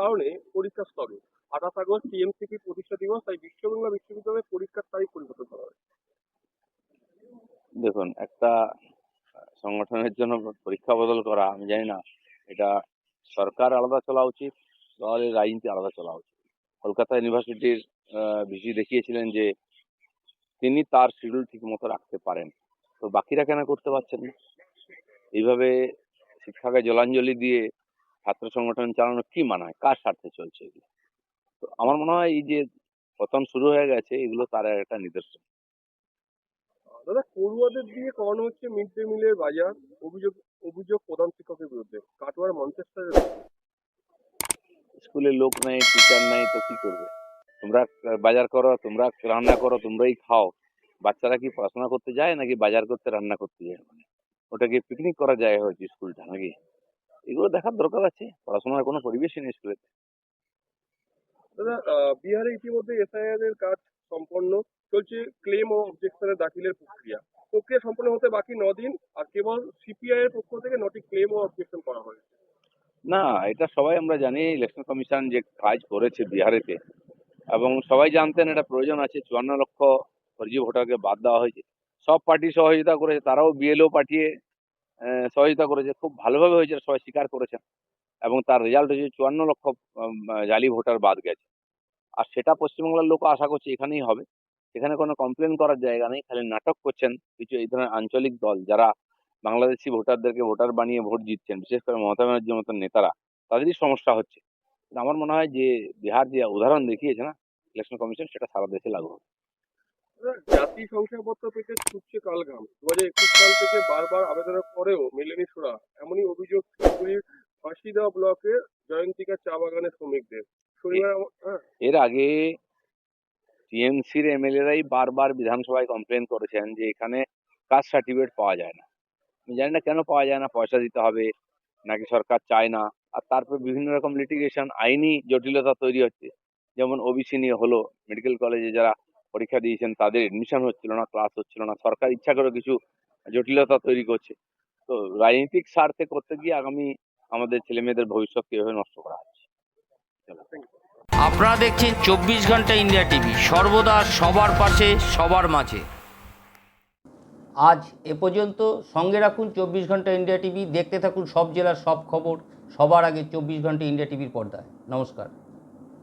কারণে পরীক্ষা স্থগিত। আঠাশ আগস্ট টিএমসিপি প্রতিষ্ঠা দিবস, তাই বিশ্ববাংলা বিশ্ববিদ্যালয়ের পরীক্ষার তারিখ পরিবর্তন করা হয়েছে। দেখুন, একটা সংগঠনের জন্য পরীক্ষা বদল করা, আমি জানি না, এটা সরকার আলাদা চলা উচিত, দলের রাজনীতি আলাদা চলা উচিত। কলকাতা ইউনিভার্সিটির ভিসি দেখিয়েছিলেন যে তিনি তার শিডিউল ঠিক মতো রাখতে পারেন। তো বাকিরা কেন করতে পারছেন না? এইভাবে শিক্ষাকে জলাঞ্জলি দিয়ে ছাত্র সংগঠন চালানো কি মানায় কার স্বার্থে চলছে এগুলো? তো আমার মনে হয় এই যে পতন শুরু হয়ে গেছে এগুলো তার একটা নিদর্শন। দাদা পড়ুয়াদের দিয়ে করানো হচ্ছে মিড ডে মিলের বাজার অভিযোগ অভিযোগ প্রধান শিক্ষকের বিরুদ্ধে। কাটোয়ার মঞ্চেস্টারের স্কুলে লোক নাই টিচার নাই তো কি করবে? তোমরা বাজার করো তোমরা রান্না করো তোমরাই খাও। বাচ্চারা কি পড়াশোনা করতে যায় নাকি বাজার করতে রান্না করতে যায়? মানে ওটা কি পিকনিক করা যায় হয়েছে স্কুলটা নাকি? এগুলো দেখার দরকার আছে। পড়াশোনার কোনো পরিবেশই নেই স্কুলে দাদা বিহারে ইতিমধ্যে এসআইআর এর কাজ সম্পন্ন। চলছে ক্লেম ও অবজেকশনের দাখিলের প্রক্রিয়া। প্রক্রিয়া সম্পন্ন হতে বাকি দিন আর কেবল সিপিআই এর পক্ষ থেকে নটি ক্লেম ও অবজেকশন করা হয়েছে। না এটা সবাই আমরা জানি ইলেকশন কমিশন যে কাজ করেছে বিহারেতে। এবং সবাই জানতেন এটা প্রয়োজন আছে চুয়ান্ন লক্ষ ফর্জি ভোটারকে বাদ দেওয়া হয়েছে। সব পার্টি সহযোগিতা করেছে তারাও বিএলও পাঠিয়ে সহযোগিতা করেছে, খুব ভালোভাবে হয়েছে সবাই স্বীকার করেছেন। এবং তার রেজাল্ট হয়েছে চুয়ান্ন লক্ষ জালি ভোটার বাদ গেছে। আর সেটা পশ্চিমবাংলার লোক আশা করছে এখানেই হবে। এখানে কোনো কমপ্লেন করার জায়গা নেই, খালি নাটক করছেন কিছু এই ধরনের আঞ্চলিক দল যারা বাংলাদেশি ভোটারদেরকে ভোটার বানিয়ে ভোট জিতছেন, বিশেষ করে মমতা ব্যানার্জির মতন নেতারা, তাদেরই সমস্যা হচ্ছে। আমার মনে হয় যে বিহার যে উদাহরণ দেখিয়েছে না ইলেকশন কমিশন সেটা সারা দেশে লাগু হবে। জাতি শংসাপত্র পেতে ছুটছে কালঘাম দু হাজার একুশ সাল থেকে বারবার আবেদনের পরেও মেলেনি সুরা। এমনই অভিযোগ শিলিগুড়ির ফাঁসিদা ব্লকের জয়ন্তিকা চা বাগানের শ্রমিকদের। শনিবার হ্যাঁ। এর আগে টিএমসির এমএলএরাই বারবার বিধানসভায় কমপ্লেন করেছেন যে এখানে কাস্ট সার্টিফিকেট পাওয়া যায় না। আমি জানি না কেন পাওয়া যায় না, পয়সা দিতে হবে, নাকি সরকার চায় না। আর তারপর বিভিন্ন রকম লিটিগেশন আইনি জটিলতা তৈরি হচ্ছে। যেমন ওবিসি নিয়ে হলো মেডিকেল কলেজে যারা পরীক্ষা দিয়েছেন তাদের এডমিশন হচ্ছিল না ক্লাস হচ্ছিল না সরকার ইচ্ছা করে কিছু জটিলতা তৈরি করছে। তো রাজনৈতিক স্বার্থে করতে গিয়ে আগামী আমাদের ছেলে মেয়েদের ভবিষ্যৎকে এভাবে নষ্ট করা হচ্ছে। আপনারা দেখছেন চব্বিশ ঘণ্টা ইন্ডিয়া টিভি সর্বদা সবার পাশে সবার মাঝে। আজ এ পর্যন্ত সঙ্গে রাখুন চব্বিশ ঘণ্টা ইন্ডিয়া টিভি দেখতে থাকুন সব জেলার সব খবর সবার আগে চব্বিশ ঘণ্টা ইন্ডিয়া টিভির পর্দায়। নমস্কার।